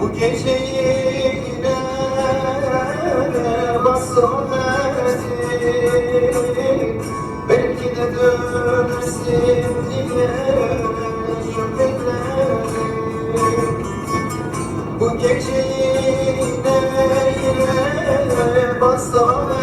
Bu geceyi yine basamadım Belki de dönersin diye bekledim Bu geceyi yine yine basamadım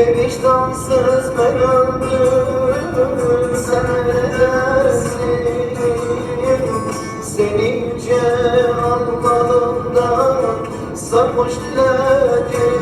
Ve vicdansız ben öldüm. Sen neredesin Seni yüce Allah'ımdan sarhoş diledim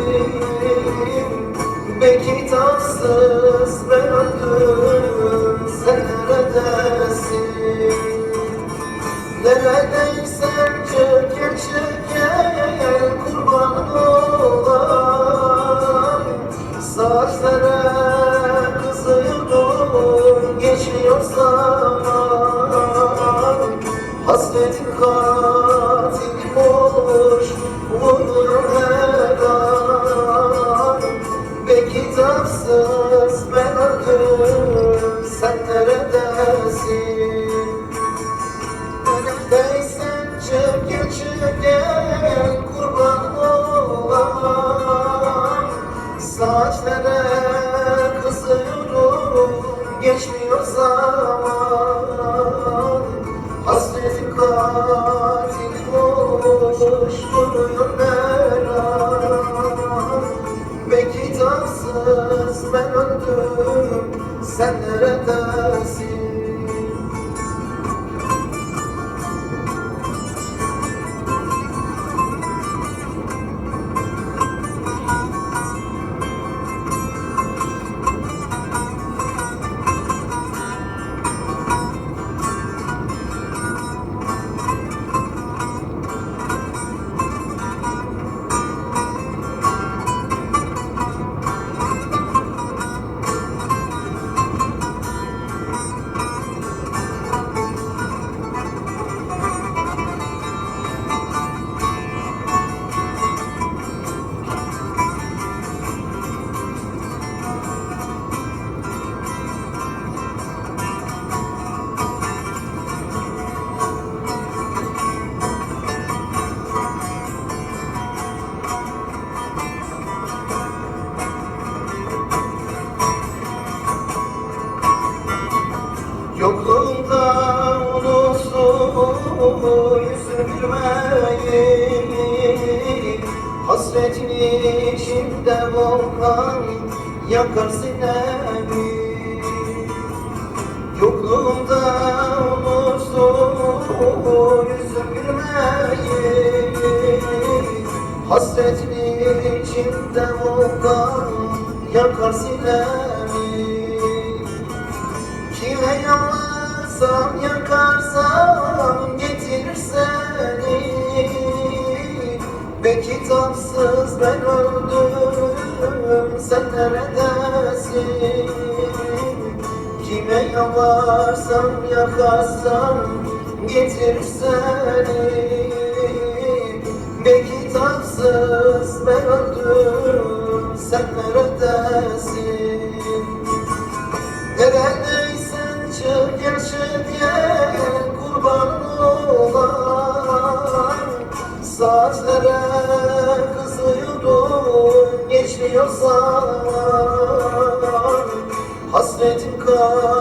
Ve kitapsız ben öldüm sen neredesin? Hasretin içinde volkan yakar sinemi Yokluğunda unuttum yüzü gülmeyi Hasretin içinde volkan yakar sinemi Kime yalarsam yakarsam getirir Kitapsız ben öldüm sen neredesin? Kime yalarsam yakarsam getirir seni. Ve kitapsız ben öldüm sen neredesin kızıyorum geçmiyor zaman Hasretin katil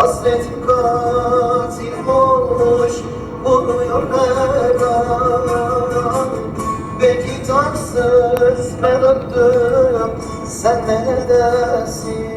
Hasretin katil olmuş vuruyor her an Ve kitapsız ben öldüm sen neredesin?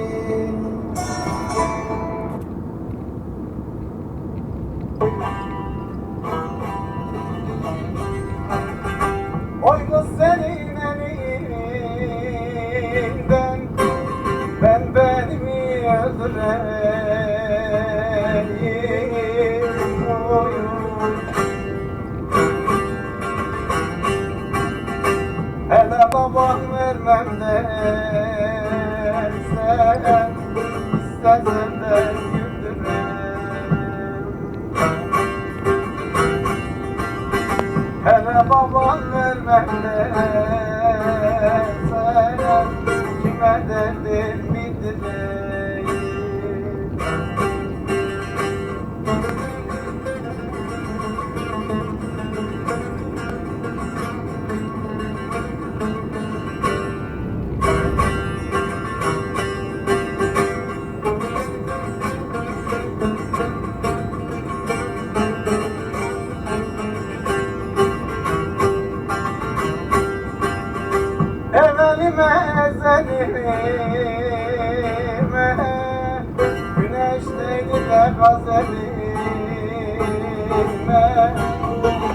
De gazelime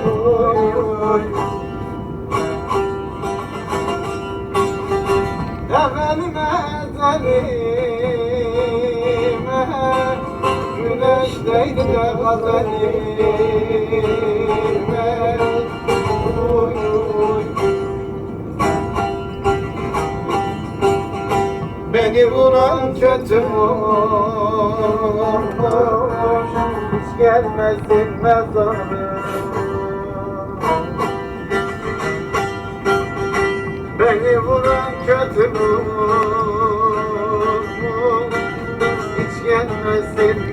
Uy uy Evelime ezelime Güneş değdi de gazelime uy Beni vuran kötü olmuş Hiç gelmesin mezarım Beni vuran kötü olmuş Hiç gelmesin